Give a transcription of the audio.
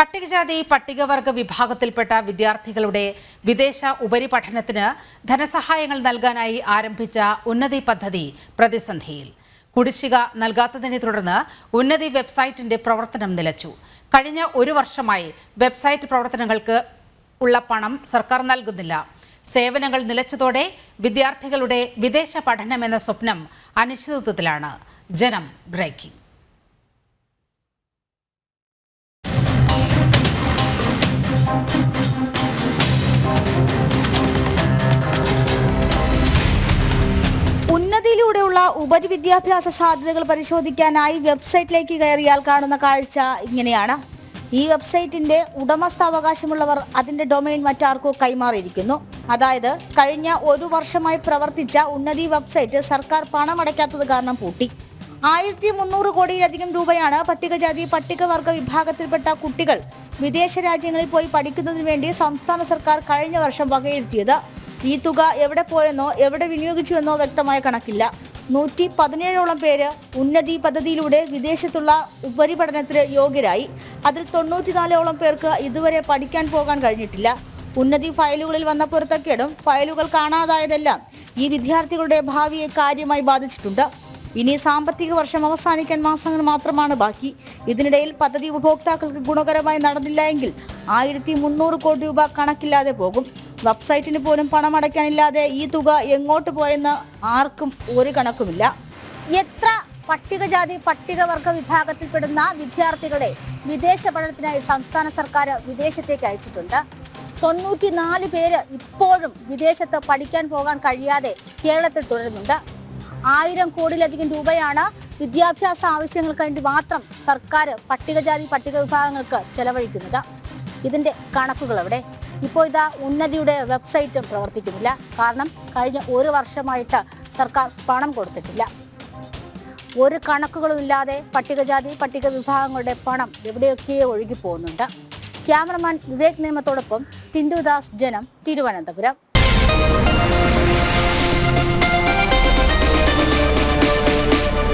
പട്ടികജാതി പട്ടികവർഗ വിഭാഗത്തിൽപ്പെട്ട വിദ്യാർത്ഥികളുടെ വിദേശ ഉപരിപഠനത്തിന് ധനസഹായങ്ങൾ നൽകാനായി ആരംഭിച്ച ഉന്നതി പദ്ധതി പ്രതിസന്ധിയിൽ. കുടിശ്ശിക നൽകാത്തതിനെ തുടർന്ന് ഉന്നതി വെബ്സൈറ്റിന്റെ പ്രവർത്തനം നിലച്ചു. കഴിഞ്ഞ ഒരു വർഷമായി വെബ്സൈറ്റ് പ്രവർത്തനങ്ങൾക്ക് ഉള്ള പണം സർക്കാർ നൽകുന്നില്ല. സേവനങ്ങൾ നിലച്ചതോടെ വിദ്യാർത്ഥികളുടെ വിദേശ പഠനം എന്ന സ്വപ്നം അനിശ്ചിതത്വത്തിലാണ്. ജനം ബ്രേക്കിംഗ്. ഉപരിവിദ്യാഭ്യാസ സാധ്യതകൾ പരിശോധിക്കാനായി വെബ്സൈറ്റിലേക്ക് കയറിയാൽ കാണുന്ന കാഴ്ച ഇങ്ങനെയാണ്. ഈ വെബ്സൈറ്റിന്റെ ഉടമസ്ഥാവകാശമുള്ളവർ അതിന്റെ ഡൊമൈൻ മറ്റാർക്കോ കൈമാറിയിരിക്കുന്നു. അതായത് കഴിഞ്ഞ ഒരു വർഷമായി പ്രവർത്തിച്ച ഉന്നതി വെബ്സൈറ്റ് സർക്കാർ പണമടയ്ക്കാത്തത് കാരണം പൂട്ടി. ആയിരത്തി മുന്നൂറ് കോടിയിലധികം രൂപയാണ് പട്ടികജാതി പട്ടികവർഗ വിഭാഗത്തിൽപ്പെട്ട കുട്ടികൾ വിദേശ രാജ്യങ്ങളിൽ പോയി പഠിക്കുന്നതിന് വേണ്ടി സംസ്ഥാന സർക്കാർ കഴിഞ്ഞ വർഷം വകയിരുത്തിയത്. ഈ തുക എവിടെ പോയെന്നോ എവിടെ വിനിയോഗിച്ചുവെന്നോ വ്യക്തമായ കണക്കില്ല. നൂറ്റി പതിനേഴോളം പേര് ഉന്നതി പദ്ധതിയിലൂടെ വിദേശത്തുള്ള ഉപരിപഠനത്തിന് യോഗ്യരായി. അതിൽ തൊണ്ണൂറ്റിനാലോളം പേർക്ക് ഇതുവരെ പഠിക്കാൻ പോകാൻ കഴിഞ്ഞിട്ടില്ല. ഉന്നതി ഫയലുകളിൽ വന്ന പൊരുത്തക്കേടും ഫയലുകൾ കാണാതായതെല്ലാം ഈ വിദ്യാർത്ഥികളുടെ ഭാവിയെ കാര്യമായി ബാധിച്ചിട്ടുണ്ട്. ഇനി സാമ്പത്തിക വർഷം അവസാനിക്കാൻ മാസങ്ങൾ മാത്രമാണ് ബാക്കി. ഇതിനിടയിൽ പദ്ധതി ഉപഭോക്താക്കൾക്ക് ഗുണകരമായി നടന്നില്ല എങ്കിൽ ആയിരത്തി മുന്നൂറ് കോടി രൂപ കണക്കില്ലാതെ പോകും. വെബ്സൈറ്റിന് പോലും പണം പണമടയ്ക്കാനില്ലാതെ ഈ തുക എങ്ങോട്ട് പോയെന്ന് ആർക്കും ഒരു കണക്കുമില്ല. എത്ര പട്ടികജാതി പട്ടികവർഗ വിഭാഗത്തിൽപ്പെടുന്ന വിദ്യാർത്ഥികളെ വിദേശ പഠനത്തിനായി സംസ്ഥാന സർക്കാർ വിദേശത്തേക്ക് അയച്ചിട്ടുണ്ട്. തൊണ്ണൂറ്റിനാല് പേര് ഇപ്പോഴും വിദേശത്ത് പഠിക്കാൻ പോകാൻ കഴിയാതെ കേരളത്തിൽ തുടരുന്നുണ്ട്. ആയിരം കോടിയിലധികം രൂപയാണ് വിദ്യാഭ്യാസ ആവശ്യങ്ങൾക്ക് വേണ്ടി മാത്രം സർക്കാർ പട്ടികജാതി പട്ടിക വിഭാഗങ്ങൾക്ക് ചെലവഴിക്കുന്നത്. ഇതിന്റെ കണക്കുകൾ എവിടെ? ഇപ്പോൾ ഇതാ ഉന്നതിയുടെ വെബ്സൈറ്റും പ്രവർത്തിക്കുന്നില്ല. കാരണം കഴിഞ്ഞ ഒരു വർഷമായിട്ട് സർക്കാർ പണം കൊടുത്തിട്ടില്ല. ഒരു കണക്കുകളുമില്ലാതെ പട്ടികജാതി പട്ടിക വിഭാഗങ്ങളുടെ പണം എവിടെയൊക്കെയോ ഒഴുകി പോകുന്നുണ്ട് ക്യാമറമാൻ വിവേക് നിയമത്തോടൊപ്പം ടിൻഡുദാസ് ജനം തിരുവനന്തപുരം.